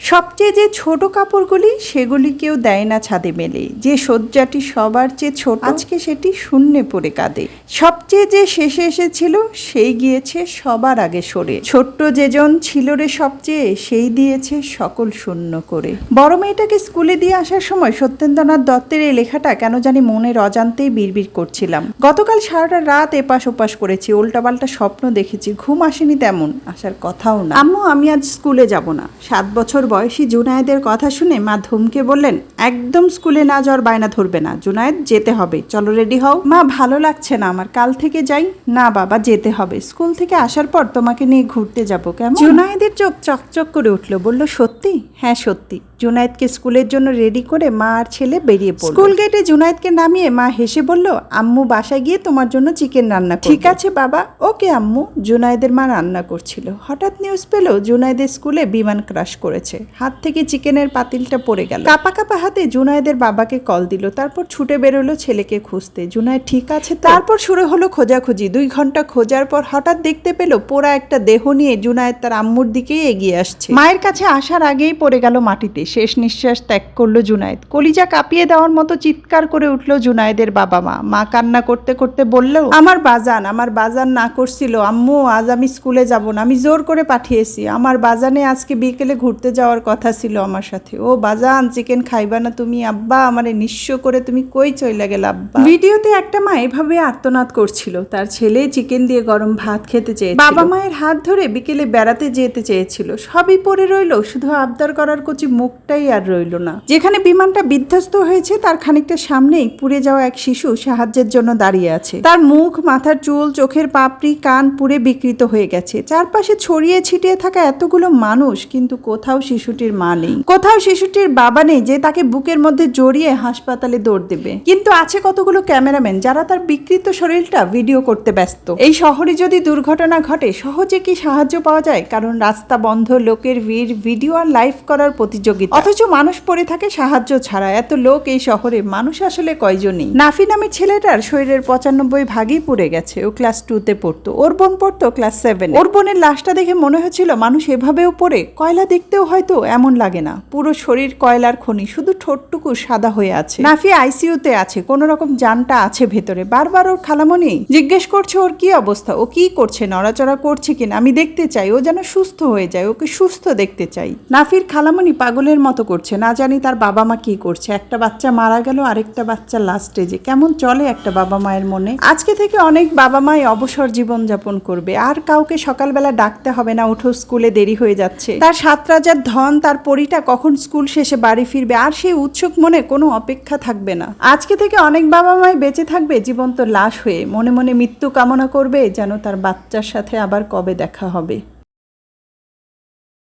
সবচেয়ে যে ছোট কাপড়গুলি, সেগুলি কেউ দেয় না ছাদে মেলে। যে শয্যাটি সবার চেয়ে ছোট, আজকে সেটি শূন্যে পড়ে কাঁদে। সবচেয়ে যে শেষে এসেছিল, সেই গিয়েছে সবার আগে সরে। ছোট্ট যেজন ছিল রে সবচেয়ে, সেই দিয়েছে সকল শূন্য করে। বড় মেয়েটাকে স্কুলে দিয়ে আসার সময় সত্যেন্দ্রনাথ দত্তের এই লেখাটা কেন জানি মনের অজান্তেই বিড়বিড় করছিলাম। গতকাল সারাটা রাত এপাশ ওপাশ করেছি, উল্টাপাল্টা স্বপ্ন দেখেছি, ঘুম আসেনি তেমন, আসার কথাও না। আম্মু, আমি আজ স্কুলে যাব না। সাত বছর বয়সী জুনায়েদের কথা শুনে মা ধুমকে বললেন, একদম স্কুলে না যাওয়ার বায়না ধরবে না, জুনায়েদ যেতে হবে। চলো রেডি হও। মা, ভালো লাগছে না আমার, কাল থেকে যাই? না বাবা, যেতে হবে। স্কুল থেকে আসার পর তোমাকে নিয়ে ঘুরতে যাব, কেমন? জুনায়েদের চোখ চকচক করে উঠল, বলল, সত্যি? হ্যাঁ সত্যি। জুনায়েদকে স্কুলের জন্য রেডি করে মা আর ছেলে বেরিয়ে পড়ল। স্কুল গেটে জুনায়েদকে নামিয়ে মা হেসে বলল আম্মু বাসায় গিয়ে তোমার জন্য চিকেন রান্না করবে। ঠিক আছে বাবা ওকে আম্মু। জুনায়েদের মা রান্না করছিল। হঠাৎ নিউজ পেল জুনায়েদের স্কুলে বিমান ক্রাশ করেছে। হাত থেকে চিকেনের পাতিলটা পড়ে গেল। কাপা কাপা হাতে জুনায়েদের বাবাকে কল দিল তারপর ছুটে বেরোলো ছেলেকে খুঁজতে। জুনায়েদ ঠিক আছে তারপর শুরু হলো খোঁজাখুঁজি। দুই ঘণ্টা খোঁজার পর হঠাৎ দেখতে পেল পোড়া একটা দেহ নিয়ে জুনায়েদ তার আম্মুর দিকেই এগিয়ে আসছে। মায়ের কাছে আসার আগেই পড়ে গেল মাটিতে। শেষ নিঃশ্বাস ত্যাগ করল জুনায়েদ। কলিজা কাঁপিয়ে দেওয়ার মতো চিৎকার করে উঠল জুনায়েদের বাবা মা মা কান্না করতে করতে বলল আমার বাজান আমার বাজান না করছিল। আম্মু আজ আমি স্কুলে যাব না। আমি জোর করে পাঠিয়েছি। আমার বাজানে আজকে বিকেলে ঘুরতে যাওয়ার কথা ছিল আমার সাথে। ও বাজান চিকেন খাইবা না তুমি? আব্বা আমারে নিঃস্ব করে তুমি কই চইলা গেল আব্বা? ভিডিওতে একটা মা এভাবে আর্তনাদ করছিল। তার ছেলে চিকেন দিয়ে গরম ভাত খেতে চেয়েছিল। বাবা মায়ের হাত ধরে বিকেলে বেড়াতে যেতে চেয়েছিল। সবই পড়ে রইল। শুধু আবদার করার কচি মুখটাই আর রইল না। যেখানে বিমানটা বিধ্বস্ত হয়েছে, তার খানিকটা সামনেই পুড়ে যাওয়া এক শিশু সাহায্যের জন্য দাঁড়িয়ে আছে। তার মুখ, মাথার চুল, চোখের পাপড়ি, কান পুড়ে বিকৃত হয়ে গেছে। চারপাশে ছড়িয়ে ছিটিয়ে থাকা এতগুলো মানুষ, কিন্তু কোথাও শিশুটির মা নেই। কোথাও শিশুটির বাবা নেই যে তাকে বুকের মধ্যে জড়িয়ে হাসপাতালে দৌড় দেবে। কিন্তু আছে কতগুলো ক্যামেরাম্যান যারা তার বিকৃত শরীরটা ভিডিও করতে ব্যস্ত। এই শহরে যদি দুর্ঘটনা ঘটে, সহজে কি সাহায্য পাওয়া যায়? কারণ রাস্তা বন্ধ, লোকের ভিড়, ভিডিও আর লাইভ করার প্রতিযোগিতা। অথচ মানুষ পড়ে থাকে সাহায্য ছাড়া এত লোক এই শহরে, মানুষ আসলে কয়জনই? নাফি নামের ছেলেটার শরীরের পঁচানব্বই ভাগই পুড়ে গেছে। ও ক্লাস টুতে পড়তো। ওর বোন পড়তো ক্লাস সেভেন ওর বোনের লাশটা দেখে মনে হচ্ছিল মানুষ এভাবেও পড়ে। কয়লা দেখতেও হয়তো এমন লাগে না। পুরো শরীর কয়লার খনি, শুধু ঠোঁটটুকু সাদা হয়ে আছে। নাফি আইসিইউতে আছে। কোনো রকম যানটা আছে ভেতরে। বারবার ওর খালামনি জিজ্ঞেস করছে ওর কি অবস্থা? ও কি করছে? নড়াচড়া করছে কিনা? আমি দেখতে চাই। ও যেন সুস্থ হয়ে যায়। ওকে সুস্থ দেখতে চাই। নাফির খালামনি পাগলের মতো করছে, না জানি তার বাবা মা কি করছে। একটা বাচ্চা মারা গেল, আরেকটা বাচ্চা লাস্ট স্টেজে কেমন চলে একটা বাবা মায়ের মনে? আজকে থেকে অনেক বাবা মাই অবসর জীবন যাপন করবে। আর কাউকে সকালবেলা ডাকতে হবে না, উঠো স্কুলে দেরি হয়ে যাচ্ছে। তার সাত রাজার ধন, তার পরিটা কখন স্কুল শেষে বাড়ি ফিরবে? আর সেই উৎসুক মনে কোনো অপেক্ষা থাকবে না। আজকে থেকে অনেক বাবা মাই বেঁচে থাকবে জীবন্ত লাশ হয়ে। মনে মনে মৃত্যু কামনা করবে, যেন তার বাচ্চার সাথে আবার কবে দেখা হবে।